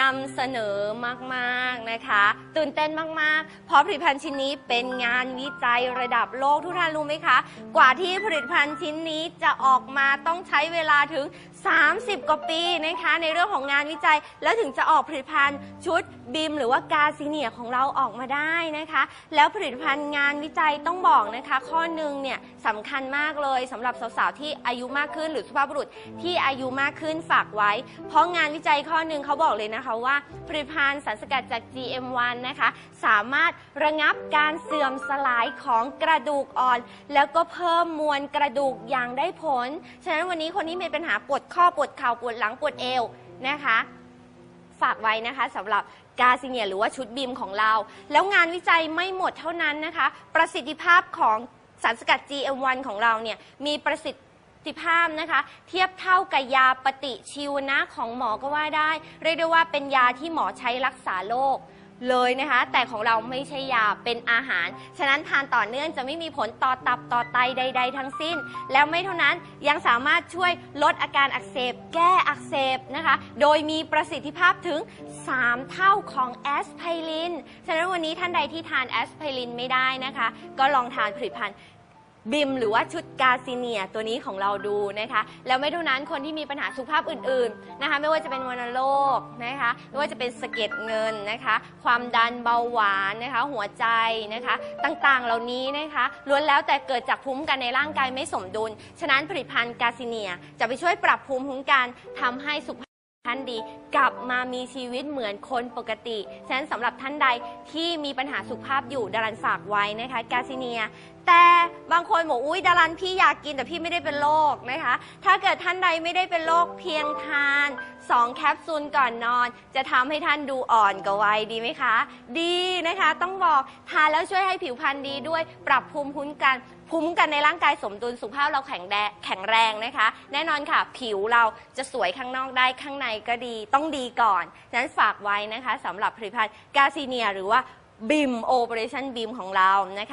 นำเสนอมากๆนะคะ ตื่นเต้นมากๆ เพราะผลิตภัณฑ์ชิ้นนี้เป็นงานวิจัยระดับโลกทุกท่านรู้ไหมคะ กว่าที่ผลิตภัณฑ์ชิ้นนี้จะออกมาต้องใช้เวลาถึง 30 กว่าปีนะคะ ในเรื่องของงานวิจัย แล้วถึงจะออกผลิตภัณฑ์ชุดบิมหรือว่ากาซิเนียของเราออกมาได้นะคะ แล้วผลิตภัณฑ์งานวิจัยต้องบอกนะคะ ข้อหนึ่งเนี่ยสำคัญมากเลยสำหรับสาวๆที่อายุมากขึ้นหรือสุภาพบุรุษที่อายุมากขึ้นฝากไว้ เพราะงานวิจัยข้อหนึ่งเขาบอกเลยนะคะว่าผลิตภัณฑ์สารสกัดจาก GM1 นะคะ สามารถระงับการเสื่อมสลายของกระดูกอ่อน แล้วก็เพิ่มมวลกระดูกอย่างได้ผล ฉะนั้นวันนี้คนที่มีปัญหาปวดข้อปวดเข่าปวดหลังปวดเอวนะคะ ฝากไว้นะคะสำหรับกาซิเนียหรือว่าชุดบีมของเรา แล้วงานวิจัยไม่หมดเท่านั้นนะคะ ประสิทธิภาพของสารสกัด GM1 ของเราเนี่ยมีประสิทธิภาพนะคะเทียบเท่ากับยาปฏิชีวนะของหมอก็ว่าได้ เรียกได้ว่าเป็นยาที่หมอใช้รักษาโรค เลยนะคะ แต่ของเราไม่ใช่ยาเป็นอาหาร ฉะนั้นทานต่อเนื่องจะไม่มีผลต่อตับต่อไตใด ๆ ทั้งสิ้น แล้วไม่เท่านั้นยังสามารถช่วยลดอาการอักเสบ แก้อักเสบนะคะ โดยมีประสิทธิภาพถึง 3 เท่าของแอสไพรินฉะนั้นวันนี้ท่านใดที่ทานแอสไพรินไม่ได้นะคะ ก็ลองทานผลิตภัณฑ์ บิมหรือว่าชุดกาซิเนียตัวนี้ของเราดูนะคะ แล้วไม่เท่านั้นคนที่มีปัญหาสุขภาพอื่นๆนะคะ ไม่ว่าจะเป็นวัณโรคนะคะไม่ว่าจะเป็นสะเก็ดเงินนะคะ ความดันเบาหวานนะคะ หัวใจนะคะ ต่างๆเหล่านี้นะคะล้วนแล้วแต่เกิดจากภูมิคุ้มกันในร่างกายไม่สมดุล ฉะนั้นผลิตภัณฑ์กาซิเนียจะไปช่วยปรับภูมิคุ้มกันทำให้สุขภาพ ท่านดีกลับมามีชีวิตเหมือนคนปกติ ฉะนั้นสำหรับท่านใดที่มีปัญหาสุขภาพอยู่ดารันฝากไว้นะคะกาซิเนีย แต่บางคนบอกอุ้ยดารันพี่อยากกินแต่พี่ไม่ได้เป็นโรคนะคะ ถ้าเกิดท่านใดไม่ได้เป็นโรคเพียงทาน 2 แคปซูลก่อนนอน จะทำให้ท่านดูอ่อนกว่าวัยดีไหมคะ ดีนะคะ ต้องบอกทานแล้วช่วยให้ผิวพรรณดีด้วยปรับภูมิคุ้มกัน ภูมิคุ้มกันในร่างกายสมดุลสุขภาพเราแข็งแรงแข็งแรงนะคะ แน่นอนค่ะ ผิวเราจะสวยข้างนอกได้ข้างในก็ดีต้องดีก่อนฉะนั้นฝากไว้นะคะสำหรับผลิตภัณฑ์กาซีเนียหรือว่าบิมโอเปอเรชั่นบิมของเรานะคะ